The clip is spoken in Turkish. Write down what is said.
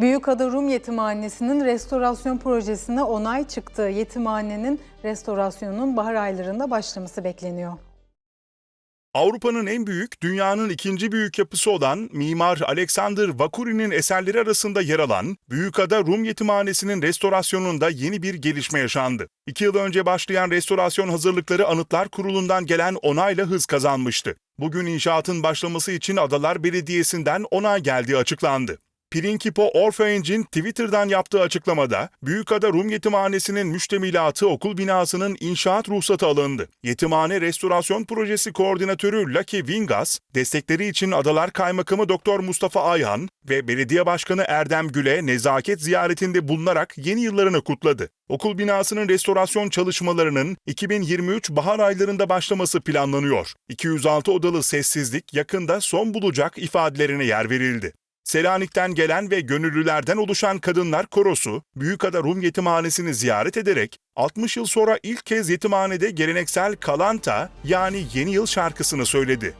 Büyükada Rum Yetimhanesi'nin restorasyon projesine onay çıktı. Yetimhanenin restorasyonunun bahar aylarında başlaması bekleniyor. Avrupa'nın en büyük, dünyanın ikinci büyük yapısı olan mimar Alexander Vakuri'nin eserleri arasında yer alan Büyükada Rum Yetimhanesi'nin restorasyonunda yeni bir gelişme yaşandı. İki yıl önce başlayan restorasyon hazırlıkları Anıtlar Kurulu'ndan gelen onayla hız kazanmıştı. Bugün inşaatın başlaması için Adalar Belediyesi'nden onay geldiği açıklandı. Pirinkipo Orphange'in Twitter'dan yaptığı açıklamada, Büyükada Rum Yetimhanesi'nin müştemilatı okul binasının inşaat ruhsatı alındı. Yetimhane Restorasyon Projesi Koordinatörü Lucky Vingas, destekleri için Adalar Kaymakamı Doktor Mustafa Ayhan ve Belediye Başkanı Erdem Gül'e nezaket ziyaretinde bulunarak yeni yıllarını kutladı. Okul binasının restorasyon çalışmalarının 2023 bahar aylarında başlaması planlanıyor. 206 odalı sessizlik yakında son bulacak ifadelerine yer verildi. Selanik'ten gelen ve gönüllülerden oluşan kadınlar korosu, Büyükada Rum Yetimhanesi'ni ziyaret ederek 60 yıl sonra ilk kez yetimhanede geleneksel Kalanta yani Yeni Yıl şarkısını söyledi.